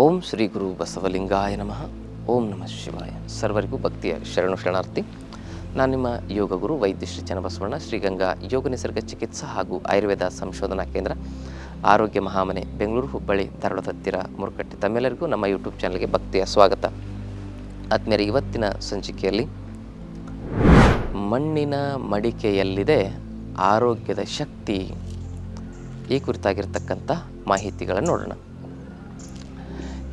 ಓಂ ಶ್ರೀ ಗುರು ಬಸವಲಿಂಗಾಯ ನಮಃ. ಓಂ ನಮಃ ಶಿವಾಯ. ಸರ್ವರಿಗೂ ಭಕ್ತಿಯ ಶರಣು ಶರಣಾರ್ಥಿ. ನಾನು ನಿಮ್ಮ ಯೋಗ ಗುರು ವೈದ್ಯ ಶ್ರೀ ಚನ್ನಬಸವಣ್ಣ ಶ್ರೀಗಂಗಾ ಯೋಗ ನಿಸರ್ಗ ಚಿಕಿತ್ಸಾ ಹಾಗೂ ಆಯುರ್ವೇದ ಸಂಶೋಧನಾ ಕೇಂದ್ರ, ಆರೋಗ್ಯ ಮಹಾಮನೆ, ಬೆಂಗಳೂರು ಹುಬ್ಬಳ್ಳಿ, ಧಾರವಾಡದ ಹತ್ತಿರ ಮುರುಕಟ್ಟೆ ತಮ್ಮೆಲ್ಲರಿಗೂ ನಮ್ಮ ಯೂಟ್ಯೂಬ್ ಚಾನಲ್ಗೆ ಭಕ್ತಿಯ ಸ್ವಾಗತ. ಆದ್ಮೇಲೆ ಇವತ್ತಿನ ಸಂಚಿಕೆಯಲ್ಲಿ ಮಣ್ಣಿನ ಮಡಿಕೆಯಲ್ಲಿದೆ ಆರೋಗ್ಯದ ಶಕ್ತಿ. ಈ ಕುರಿತಾಗಿರ್ತಕ್ಕಂಥ ಮಾಹಿತಿಗಳನ್ನು ನೋಡೋಣ.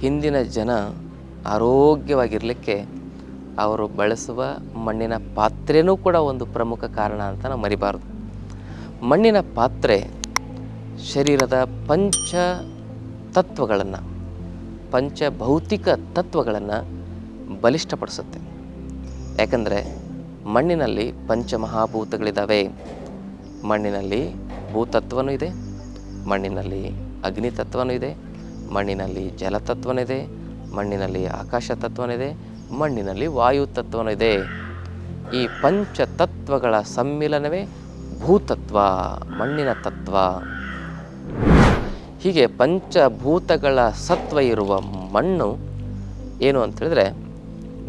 ಹಿಂದಿನ ಜನ ಆರೋಗ್ಯವಾಗಿರಲಿಕ್ಕೆ ಅವರು ಬಳಸುವ ಮಣ್ಣಿನ ಪಾತ್ರೆಯೂ ಕೂಡ ಒಂದು ಪ್ರಮುಖ ಕಾರಣ ಅಂತ ನಾವು ಮರಿಬಾರ್ದು. ಮಣ್ಣಿನ ಪಾತ್ರೆ ಶರೀರದ ಪಂಚ ತತ್ವಗಳನ್ನು ಪಂಚಭೌತಿಕ ತತ್ವಗಳನ್ನು ಬಲಿಷ್ಠಪಡಿಸುತ್ತೆ. ಯಾಕಂದರೆ ಮಣ್ಣಿನಲ್ಲಿ ಪಂಚಮಹಾಭೂತಗಳಿದ್ದಾವೆ ಮಣ್ಣಿನಲ್ಲಿ ಭೂತತ್ವನೂ ಇದೆ, ಮಣ್ಣಿನಲ್ಲಿ ಅಗ್ನಿ ತತ್ವನೂ ಇದೆ ಮಣ್ಣಿನಲ್ಲಿ ಜಲ ತತ್ವನಿದೆ ಮಣ್ಣಿನಲ್ಲಿ ಆಕಾಶ ತತ್ವನಿದೆ ಮಣ್ಣಿನಲ್ಲಿ ವಾಯು ತತ್ವನಿದೆ ಈ ಪಂಚತತ್ವಗಳ ಸಮ್ಮಿಲನವೇ ಭೂತತ್ವ, ಮಣ್ಣಿನ ತತ್ವ. ಹೀಗೆ ಪಂಚಭೂತಗಳ ಸತ್ವ ಇರುವ ಮಣ್ಣು ಏನು ಅಂತ ಹೇಳಿದ್ರೆ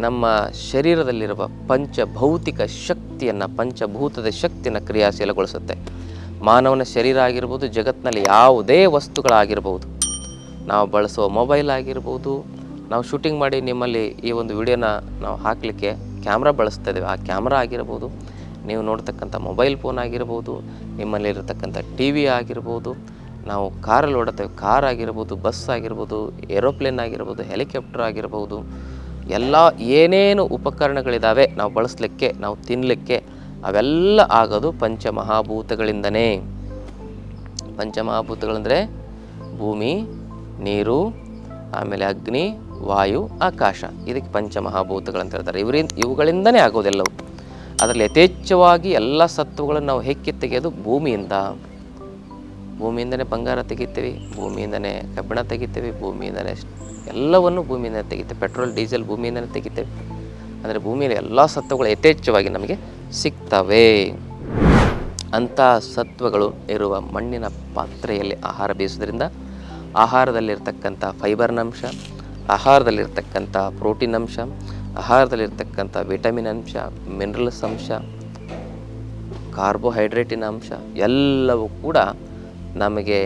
ನಮ್ಮ ಶರೀರದಲ್ಲಿರುವ ಪಂಚಭೌತಿಕ ಶಕ್ತಿಯನ್ನು, ಪಂಚಭೂತದ ಶಕ್ತಿಯನ್ನು ಕ್ರಿಯಾಶೀಲಗೊಳಿಸುತ್ತೆ. ಮಾನವನ ಶರೀರ ಆಗಿರ್ಬೋದು, ಜಗತ್ತಿನಲ್ಲಿ ಯಾವುದೇ ವಸ್ತುಗಳಾಗಿರ್ಬೋದು ನಾವು ಬಳಸುವ ಮೊಬೈಲ್ ಆಗಿರ್ಬೋದು, ನಾವು ಶೂಟಿಂಗ್ ಮಾಡಿ ನಿಮ್ಮಲ್ಲಿ ಈ ಒಂದು ವಿಡಿಯೋನ ನಾವು ಹಾಕಲಿಕ್ಕೆ ಕ್ಯಾಮ್ರಾ ಬಳಸ್ತಾ ಆ ಕ್ಯಾಮ್ರಾ ಆಗಿರ್ಬೋದು, ನೀವು ನೋಡ್ತಕ್ಕಂಥ ಮೊಬೈಲ್ ಫೋನ್ ಆಗಿರ್ಬೋದು, ನಿಮ್ಮಲ್ಲಿರತಕ್ಕಂಥ ಟಿ ವಿ ಆಗಿರ್ಬೋದು, ನಾವು ಕಾರಲ್ಲಿ ಓಡತ್ತೇವೆ ಕಾರ್ ಆಗಿರ್ಬೋದು, ಬಸ್ ಆಗಿರ್ಬೋದು, ಏರೋಪ್ಲೇನ್ ಆಗಿರ್ಬೋದು, ಹೆಲಿಕಾಪ್ಟರ್ ಆಗಿರ್ಬೋದು, ಎಲ್ಲ ಏನೇನು ಉಪಕರಣಗಳಿದ್ದಾವೆ ನಾವು ಬಳಸಲಿಕ್ಕೆ, ನಾವು ತಿನ್ನಲಿಕ್ಕೆ ಅವೆಲ್ಲ ಆಗೋದು ಪಂಚಮಹಾಭೂತಗಳಿಂದನೇ. ಪಂಚಮಹಾಭೂತಗಳಂದರೆ ಭೂಮಿ ನೀರು, ಆಮೇಲೆ ಅಗ್ನಿ, ವಾಯು, ಆಕಾಶ. ಇದಕ್ಕೆ ಪಂಚಮಹಾಭೂತಗಳಂತ ಹೇಳ್ತಾರೆ. ಇವರಿ ಇವುಗಳಿಂದನೇ ಆಗೋದೆಲ್ಲವು. ಅದರಲ್ಲಿ ಯಥೇಚ್ಛವಾಗಿ ಎಲ್ಲ ಸತ್ವಗಳನ್ನು ನಾವು ಹೆಕ್ಕಿ ತೆಗೆಯೋದು ಭೂಮಿಯಿಂದ, ಭೂಮಿಯಿಂದನೇ ಬಂಗಾರ ತೆಗಿತೀವಿ, ಭೂಮಿಯಿಂದನೇ ಕಬ್ಬಿಣ ತೆಗಿತೀವಿ, ಭೂಮಿಯಿಂದನೇ ಎಲ್ಲವನ್ನು ಭೂಮಿಯಿಂದ ತೆಗಿತೇವೆ. Petrol, diesel ಭೂಮಿಯಿಂದನೇ ತೆಗಿತೇವೆ. ಅಂದರೆ ಭೂಮಿಯಲ್ಲಿ ಎಲ್ಲ ಸತ್ವಗಳು ಯಥೇಚ್ಛವಾಗಿ ನಮಗೆ ಸಿಗ್ತವೆ. ಅಂಥ ಸತ್ವಗಳು ಇರುವ ಮಣ್ಣಿನ ಪಾತ್ರೆಯಲ್ಲಿ ಆಹಾರ ಬೇಯಿಸೋದ್ರಿಂದ ಆಹಾರದಲ್ಲಿರ್ತಕ್ಕಂಥ ಫೈಬರ್ನ ಅಂಶ, ಆಹಾರದಲ್ಲಿರ್ತಕ್ಕಂಥ ಪ್ರೋಟೀನ್ ಅಂಶ, ಆಹಾರದಲ್ಲಿರ್ತಕ್ಕಂಥ ವಿಟಮಿನ್ ಅಂಶ ಮಿನರಲ್ಸ್ ಅಂಶ ಕಾರ್ಬೋಹೈಡ್ರೇಟಿನ ಅಂಶ ಎಲ್ಲವೂ ಕೂಡ ನಮಗೆ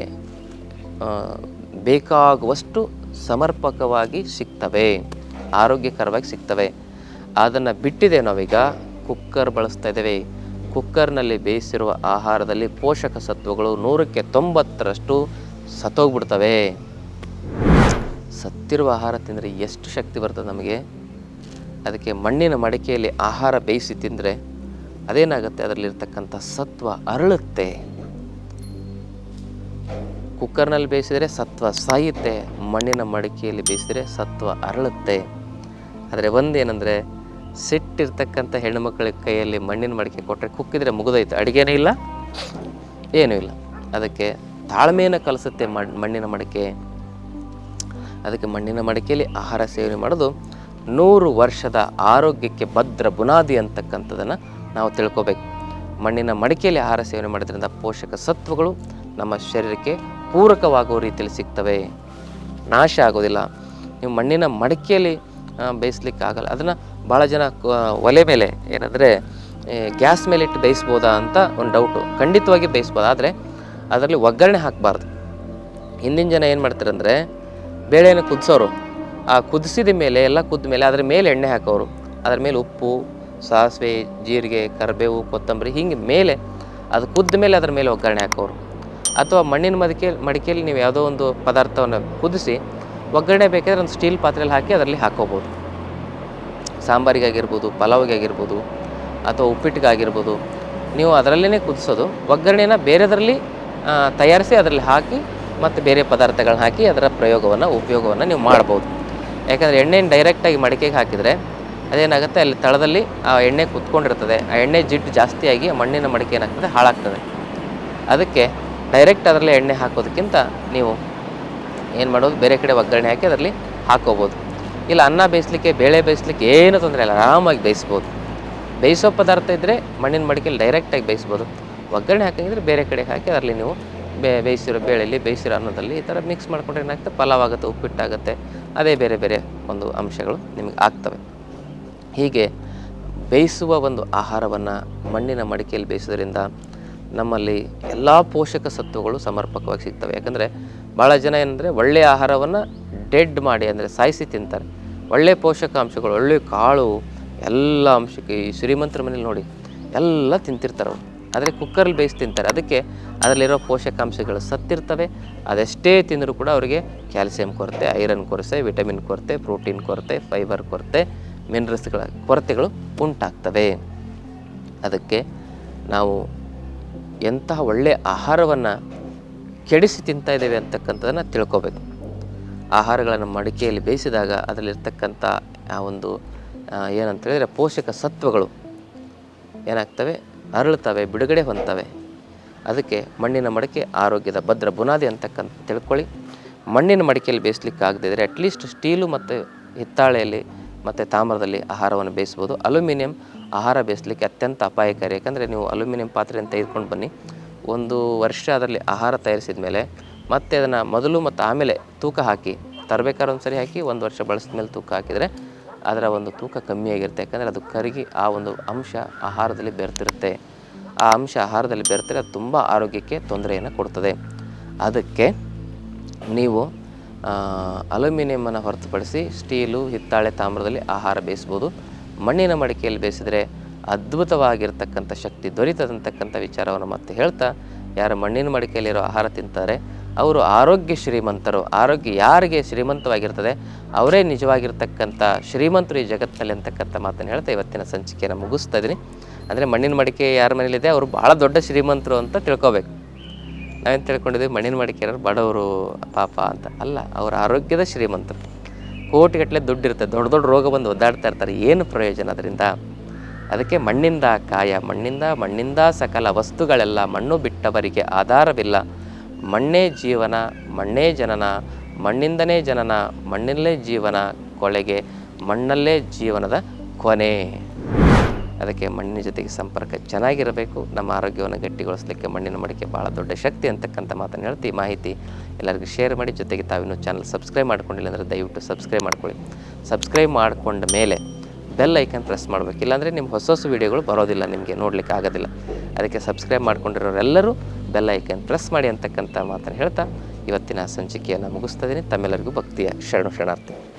ಬೇಕಾಗುವಷ್ಟು ಸಮರ್ಪಕವಾಗಿ ಸಿಗ್ತವೆ, ಆರೋಗ್ಯಕರವಾಗಿ ಸಿಗ್ತವೆ. ಅದನ್ನು ಬಿಟ್ಟಿದೆ ನಾವೀಗ ಕುಕ್ಕರ್ ಬಳಸ್ತಾ ಇದ್ದೇವೆ. ಕುಕ್ಕರ್ನಲ್ಲಿ ಬೇಯಿಸಿರುವ ಆಹಾರದಲ್ಲಿ ಪೋಷಕ ಸತ್ವಗಳು ನೂರಕ್ಕೆ ತೊಂಬತ್ತರಷ್ಟು ಸತ್ತೋಗ್ಬಿಡ್ತವೆ. ಸತ್ತಿರುವ ಆಹಾರ ತಿಂದರೆ ಎಷ್ಟು ಶಕ್ತಿ ಬರ್ತದೆ ನಮಗೆ? ಅದಕ್ಕೆ ಮಣ್ಣಿನ ಮಡಿಕೆಯಲ್ಲಿ ಆಹಾರ ಬೇಯಿಸಿ ತಿಂದರೆ ಅದೇನಾಗುತ್ತೆ? ಅದರಲ್ಲಿರ್ತಕ್ಕಂಥ ಸತ್ವ ಅರಳುತ್ತೆ. ಕುಕ್ಕರ್ನಲ್ಲಿ ಬೇಯಿಸಿದರೆ ಸತ್ವ ಸಾಯುತ್ತೆ. ಮಣ್ಣಿನ ಮಡಿಕೆಯಲ್ಲಿ ಬೇಯಿಸಿದರೆ ಸತ್ವ ಅರಳುತ್ತೆ. ಆದರೆ ಒಂದೇನೆಂದರೆ, ಸಿಟ್ಟಿರ್ತಕ್ಕಂಥ ಹೆಣ್ಣುಮಕ್ಕಳ ಕೈಯಲ್ಲಿ ಮಣ್ಣಿನ ಮಡಿಕೆ ಕೊಟ್ಟರೆ ಕುಕ್ಕಿದರೆ ಮುಗಿದೋಯ್ತು. ಅಡುಗೆನೇ ಇಲ್ಲ, ಏನೂ ಇಲ್ಲ. ಅದಕ್ಕೆ ತಾಳ್ಮೆಯನ್ನು ಕಲಿಸುತ್ತೆ ಮಣ್- ಮಣ್ಣಿನ ಮಡಿಕೆ. ಅದಕ್ಕೆ ಮಣ್ಣಿನ ಮಡಿಕೆಯಲ್ಲಿ ಆಹಾರ ಸೇವನೆ ಮಾಡೋದು ನೂರು ವರ್ಷದ ಆರೋಗ್ಯಕ್ಕೆ ಭದ್ರ ಬುನಾದಿ ಅಂತಕ್ಕಂಥದ್ದನ್ನು ನಾವು ತಿಳ್ಕೊಬೇಕು. ಮಣ್ಣಿನ ಮಡಿಕೆಯಲ್ಲಿ ಆಹಾರ ಸೇವನೆ ಮಾಡೋದ್ರಿಂದ ಪೋಷಕ ಸತ್ವಗಳು ನಮ್ಮ ಶರೀರಕ್ಕೆ ಪೂರಕವಾಗುವ ರೀತಿಯಲ್ಲಿ ಸಿಗ್ತವೆ. ನಾಶ ಆಗೋದಿಲ್ಲ. ನೀವು ಮಣ್ಣಿನ ಮಡಿಕೆಯಲ್ಲಿ ಬೇಯಿಸ್ಲಿಕ್ಕೆ ಆಗಲ್ಲ ಅದನ್ನು ಭಾಳ ಜನ ಒಲೆ ಮೇಲೆ, ಏನಂದರೆ ಗ್ಯಾಸ್ ಮೇಲೆ ಇಟ್ಟು ಬೇಯಿಸ್ಬೋದಾ ಅಂತ ಒಂದು ಡೌಟು ಖಂಡಿತವಾಗಿ ಬೇಯಿಸ್ಬೋದು. ಆದರೆ ಅದರಲ್ಲಿ ಒಗ್ಗರಣೆ ಹಾಕಬಾರ್ದು. ಹಿಂದಿನ ಜನ ಏನು ಮಾಡ್ತಾರೆ ಅಂದರೆ ಬೇಳೆನ ಕುದಿಸೋರು. ಆ ಕುದಿಸಿದ ಮೇಲೆ, ಎಲ್ಲ ಕುದ್ದ ಮೇಲೆ ಅದ್ರ ಮೇಲೆ ಎಣ್ಣೆ ಹಾಕೋರು. ಅದ್ರ ಮೇಲೆ ಉಪ್ಪು, ಸಾಸಿವೆ, ಜೀರಿಗೆ, ಕರಿಬೇವು, ಕೊತ್ತಂಬರಿ ಹಿಂಗೆ ಮೇಲೆ ಅದು ಕುದ್ದ ಮೇಲೆ ಅದ್ರ ಮೇಲೆ ಒಗ್ಗರಣೆ ಹಾಕೋರು. ಅಥವಾ ಮಣ್ಣಿನ ಮಡಿಕೆ, ಮಡಿಕೆಯಲ್ಲಿ ನೀವು ಯಾವುದೋ ಒಂದು ಪದಾರ್ಥವನ್ನು ಕುದಿಸಿ ಒಗ್ಗರಣೆ ಬೇಕಾದರೆ ಒಂದು ಸ್ಟೀಲ್ ಪಾತ್ರೆಯಲ್ಲಿ ಹಾಕಿ ಅದರಲ್ಲಿ ಹಾಕೋಬೋದು. ಸಾಂಬಾರಿಗಾಗಿರ್ಬೋದು ಪಲಾವ್ಗೆ ಆಗಿರ್ಬೋದು ಅಥವಾ ಉಪ್ಪಿಟ್ಟಿಗಾಗಿರ್ಬೋದು ನೀವು ಅದರಲ್ಲೇ ಕುದಿಸೋದು. ಒಗ್ಗರಣೆನ ಬೇರೆದರಲ್ಲಿ ತಯಾರಿಸಿ ಅದರಲ್ಲಿ ಹಾಕಿ ಮತ್ತು ಬೇರೆ ಪದಾರ್ಥಗಳನ್ನ ಹಾಕಿ ಅದರ ಪ್ರಯೋಗವನ್ನು, ಉಪಯೋಗವನ್ನು ನೀವು ಮಾಡ್ಬೋದು. ಯಾಕಂದರೆ ಎಣ್ಣೆನ ಡೈರೆಕ್ಟಾಗಿ ಮಡಿಕೆಗೆ ಹಾಕಿದರೆ ಅದೇನಾಗುತ್ತೆ, ಅಲ್ಲಿ ತಳದಲ್ಲಿ ಆ ಎಣ್ಣೆ ಕುತ್ಕೊಂಡಿರ್ತದೆ. ಆ ಎಣ್ಣೆ ಜಿಡ್ಡು ಜಾಸ್ತಿಯಾಗಿ ಮಣ್ಣಿನ ಮಡಿಕೆ ಏನಾಗ್ತದೆ ಹಾಳಾಗ್ತದೆ. ಅದಕ್ಕೆ ಡೈರೆಕ್ಟ್ ಅದರಲ್ಲಿ ಎಣ್ಣೆ ಹಾಕೋದಕ್ಕಿಂತ ನೀವು ಏನು ಮಾಡೋದು, ಬೇರೆ ಕಡೆ ಒಗ್ಗರಣೆ ಹಾಕಿ ಅದರಲ್ಲಿ ಹಾಕೋಬೋದು. ಇಲ್ಲ, ಅನ್ನ ಬೇಯಿಸ್ಲಿಕ್ಕೆ, ಬೇಳೆ ಬೇಯಿಸ್ಲಿಕ್ಕೆ ಏನೂ ತೊಂದರೆ ಇಲ್ಲ, ಆರಾಮಾಗಿ ಬೇಯಿಸ್ಬೋದು. ಬೇಯಿಸೋ ಪದಾರ್ಥ ಇದ್ದರೆ ಮಣ್ಣಿನ ಮಡಿಕೆಯಲ್ಲಿ ಡೈರೆಕ್ಟಾಗಿ ಬೇಯಿಸ್ಬೋದು. ಒಗ್ಗರಣೆ ಹಾಕಿದ್ರೆ ಬೇರೆ ಕಡೆ ಹಾಕಿ ಅದರಲ್ಲಿ ನೀವು ಬೇ ಬೇಯಿಸಿರೋ ಬೇಳೆಯಲ್ಲಿ ಬೇಯಿಸಿರೋ ಅನ್ನದಲ್ಲಿ ಈ ಥರ ಮಿಕ್ಸ್ ಮಾಡಿಕೊಂಡ್ರೆ ಏನಾಗುತ್ತೆ? ಪಲಾವ್ ಆಗುತ್ತೆ, ಉಪ್ಪಿಟ್ಟಾಗುತ್ತೆ. ಅದೇ ಬೇರೆ ಬೇರೆ ಒಂದು ಅಂಶಗಳು ನಿಮಗೆ ಆಗ್ತವೆ. ಹೀಗೆ ಬೇಯಿಸುವ ಒಂದು ಆಹಾರವನ್ನು ಮಣ್ಣಿನ ಮಡಿಕೆಯಲ್ಲಿ ಬೇಯಿಸೋದ್ರಿಂದ ನಮ್ಮಲ್ಲಿ ಎಲ್ಲ ಪೋಷಕ ಸತ್ವಗಳು ಸಮರ್ಪಕವಾಗಿ ಸಿಗ್ತವೆ. ಯಾಕಂದರೆ ಭಾಳ ಜನ ಏನಂದರೆ ಒಳ್ಳೆಯ ಆಹಾರವನ್ನು ಡೆಡ್ ಮಾಡಿ ಅಂದರೆ ಸಾಯಿಸಿ ತಿಂತಾರೆ. ಒಳ್ಳೆಯ ಪೋಷಕಾಂಶಗಳು ಒಳ್ಳೆಯ ಕಾಳು, ಎಲ್ಲ ಅಂಶಕ್ಕೆ ಈ ಶ್ರೀಮಂತರ ಮನೇಲಿ ನೋಡಿ, ಎಲ್ಲ ತಿಂತಿರ್ತಾರೆ ಅವರು. ಆದರೆ ಕುಕ್ಕರಲ್ಲಿ ಬೇಯಿಸಿ ತಿಂತಾರೆ. ಅದಕ್ಕೆ ಅದರಲ್ಲಿರೋ ಪೋಷಕಾಂಶಗಳು ಸತ್ತಿರ್ತವೆ. ಅದೆಷ್ಟೇ ತಿಂದರೂ ಕೂಡ ಅವರಿಗೆ ಕ್ಯಾಲ್ಸಿಯಂ ಕೊರತೆ, ಐರನ್ ಕೊರತೆ, ವಿಟಮಿನ್ ಕೊರತೆ, ಪ್ರೋಟೀನ್ ಕೊರತೆ, ಫೈಬರ್ ಕೊರತೆ, ಮಿನರಲ್ಸ್ಗಳ ಕೊರತೆಗಳು ಉಂಟಾಗ್ತವೆ. ಅದಕ್ಕೆ ನಾವು ಎಂತಹ ಒಳ್ಳೆಯ ಆಹಾರವನ್ನು ಕೆಡಿಸಿ ತಿಂತಾ ಇದ್ದೇವೆ ಅಂತಕ್ಕಂಥದ್ದನ್ನು ತಿಳ್ಕೊಬೇಕು. ಆಹಾರಗಳನ್ನು ಮಡಿಕೆಯಲ್ಲಿ ಬೇಯಿಸಿದಾಗ ಅದರಲ್ಲಿರ್ತಕ್ಕಂಥ ಆ ಒಂದು ಏನಂತ ಹೇಳಿದರೆ ಪೋಷಕ ಸತ್ವಗಳು ಏನಾಗ್ತವೆ? ಅರಳುತ್ತವೆ, ಬಿಡುಗಡೆ ಹೊಂದ್ತವೆ ಅದಕ್ಕೆ ಮಣ್ಣಿನ ಮಡಿಕೆ ಆರೋಗ್ಯದ ಭದ್ರ ಬುನಾದಿ ಅಂತಕ್ಕಂಥ ತಿಳ್ಕೊಳ್ಳಿ. ಮಣ್ಣಿನ ಮಡಿಕೆಯಲ್ಲಿ ಬೇಯಿಸ್ಲಿಕ್ಕೆ ಆಗದಿದ್ದರೆ ಅಟ್ಲೀಸ್ಟ್ ಸ್ಟೀಲು ಮತ್ತು ಹಿತ್ತಾಳೆಯಲ್ಲಿ ಮತ್ತು ತಾಮ್ರದಲ್ಲಿ ಆಹಾರವನ್ನು ಬೇಯಿಸ್ಬೋದು. ಅಲ್ಯೂಮಿನಿಯಂ ಆಹಾರ ಬೇಯಿಸ್ಲಿಕ್ಕೆ ಅತ್ಯಂತ ಅಪಾಯಕಾರಿ. ಯಾಕಂದರೆ ನೀವು ಅಲ್ಯೂಮಿನಿಯಂ ಪಾತ್ರೆಯನ್ನು ತೆಗೆದುಕೊಂಡು ಬನ್ನಿ. ಒಂದು ವರ್ಷ ಅದರಲ್ಲಿ ಆಹಾರ ತಯಾರಿಸಿದ ಮೇಲೆ ಮತ್ತೆ ಅದನ್ನು ಮೊದಲು ಮತ್ತು ಆಮೇಲೆ ತೂಕ ಹಾಕಿ, ತರಬೇಕಾದ್ರೆ ಒಂದು ಸರಿ ಹಾಕಿ, ಒಂದು ವರ್ಷ ಬಳಸಿದ ಮೇಲೆ ತೂಕ ಹಾಕಿದರೆ ಅದರ ಒಂದು ತೂಕ ಕಮ್ಮಿಯಾಗಿರುತ್ತೆ ಯಾಕಂದರೆ ಅದು ಕರಗಿ ಆ ಒಂದು ಅಂಶ ಆಹಾರದಲ್ಲಿ ಬೆರೆತಿರುತ್ತೆ. ಆ ಅಂಶ ಆಹಾರದಲ್ಲಿ ಬೆರೆತರೆ ಅದು ತುಂಬ ಆರೋಗ್ಯಕ್ಕೆ ತೊಂದರೆಯನ್ನು ಕೊಡ್ತದೆ. ಅದಕ್ಕೆ ನೀವು ಅಲ್ಯೂಮಿನಿಯಮನ್ನು ಹೊರತುಪಡಿಸಿ ಸ್ಟೀಲು, ಹಿತ್ತಾಳೆ, ತಾಮ್ರದಲ್ಲಿ ಆಹಾರ ಬೇಯಿಸ್ಬೋದು. ಮಣ್ಣಿನ ಮಡಿಕೆಯಲ್ಲಿ ಬೇಯಿಸಿದರೆ ಅದ್ಭುತವಾಗಿರ್ತಕ್ಕಂಥ ಶಕ್ತಿ ದೊರೀತದಂತಕ್ಕಂಥ ವಿಚಾರವನ್ನು ಮತ್ತೆ ಹೇಳ್ತಾ, ಯಾರು ಮಣ್ಣಿನ ಮಡಿಕೆಯಲ್ಲಿರೋ ಆಹಾರ ತಿಂತಾರೆ ಅವರು ಆರೋಗ್ಯ ಶ್ರೀಮಂತರು. ಆರೋಗ್ಯ ಯಾರಿಗೆ ಶ್ರೀಮಂತವಾಗಿರ್ತದೆ, ಅವರೇ ನಿಜವಾಗಿರ್ತಕ್ಕಂಥ ಶ್ರೀಮಂತರು ಈ ಜಗತ್ತಿನಲ್ಲಿ ಅಂತಕ್ಕಂಥ ಮಾತನ್ನು ಹೇಳ್ತಾ ಇವತ್ತಿನ ಸಂಚಿಕೆಯನ್ನು ಮುಗಿಸ್ತಾ ಇದ್ದೀನಿ. ಅಂದರೆ ಮಣ್ಣಿನ ಮಡಿಕೆ ಯಾರ ಮನೇಲಿದೆ ಅವರು ಭಾಳ ದೊಡ್ಡ ಶ್ರೀಮಂತರು ಅಂತ ತಿಳ್ಕೊಬೇಕು. ನಾವೇನು ತಿಳ್ಕೊಂಡಿದ್ವಿ ಮಣ್ಣಿನ ಮಡಿಕೆಯವರು ಬಡವರು, ಪಾಪ ಅಂತ. ಅಲ್ಲ, ಅವರ ಆರೋಗ್ಯದ ಶ್ರೀಮಂತರು. ಕೋಟಿಗಟ್ಟಲೆ ದುಡ್ಡು ಇರುತ್ತೆ ದೊಡ್ಡ ದೊಡ್ಡ ರೋಗ ಬಂದು ಒದ್ದಾಡ್ತಾ ಇರ್ತಾರೆ. ಏನು ಪ್ರಯೋಜನ ಅದರಿಂದ? ಅದಕ್ಕೆ ಮಣ್ಣಿಂದ ಕಾಯ, ಮಣ್ಣಿಂದ ಮಣ್ಣಿಂದ ಸಕಲ ವಸ್ತುಗಳೆಲ್ಲ ಮಣ್ಣು ಬಿಟ್ಟವರಿಗೆ ಆಧಾರವಿಲ್ಲ. ಮಣ್ಣೇ ಜೀವನ, ಮಣ್ಣೇ ಜನನ, ಮಣ್ಣಿಂದನೇ ಜನನ ಮಣ್ಣಲ್ಲೇ ಜೀವನ, ಕೊಳೆಗೆ ಮಣ್ಣಲ್ಲೇ ಜೀವನದ ಕೊನೆ. ಅದಕ್ಕೆ ಮಣ್ಣಿನ ಜೊತೆಗೆ ಸಂಪರ್ಕ ಚೆನ್ನಾಗಿರಬೇಕು. ನಮ್ಮ ಆರೋಗ್ಯವನ್ನು ಗಟ್ಟಿಗೊಳಿಸಲಿಕ್ಕೆ ಮಣ್ಣಿನ ಮಡಿಕೆ ಭಾಳ ದೊಡ್ಡ ಶಕ್ತಿ ಅಂತಕ್ಕಂಥ ಮಾತನ್ನು ಹೇಳ್ತಿ, ಮಾಹಿತಿ ಎಲ್ಲರಿಗೂ ಶೇರ್ ಮಾಡಿ. ಜೊತೆಗೆ ತಾವಿನ್ನೂ ಚಾನಲ್ ಸಬ್ಸ್ಕ್ರೈಬ್ ಮಾಡ್ಕೊಂಡಿಲ್ಲ ಅಂದರೆ ದಯವಿಟ್ಟು ಸಬ್ಸ್ಕ್ರೈಬ್ ಮಾಡ್ಕೊಳ್ಳಿ. ಸಬ್ಸ್ಕ್ರೈಬ್ ಮಾಡಿಕೊಂಡ ಮೇಲೆ ಬೆಲ್ ಐಕನ್ ಪ್ರೆಸ್ ಮಾಡಬೇಕು. ಇಲ್ಲಾಂದರೆ ನಿಮ್ಮ ಹೊಸ ಹೊಸ ವೀಡಿಯೋಗಳು ಬರೋದಿಲ್ಲ, ನಿಮಗೆ ನೋಡಲಿಕ್ಕೆ ಆಗೋದಿಲ್ಲ. ಅದಕ್ಕೆ ಸಬ್ಸ್ಕ್ರೈಬ್ ಮಾಡ್ಕೊಂಡಿರೋರೆಲ್ಲರೂ ಬೆಲ್ ಐಕನ್ ಪ್ರೆಸ್ ಮಾಡಿ ಅಂತಕ್ಕಂಥ ಮಾತನ್ನು ಹೇಳ್ತಾ ಇವತ್ತಿನ ಸಂಚಿಕೆಯನ್ನು ಮುಗಿಸ್ತಾ ಇದ್ದೀನಿ ತಮ್ಮೆಲ್ಲರಿಗೂ ಭಕ್ತಿಯ ಶರಣು ಶರಣಾರ್ಥಿ.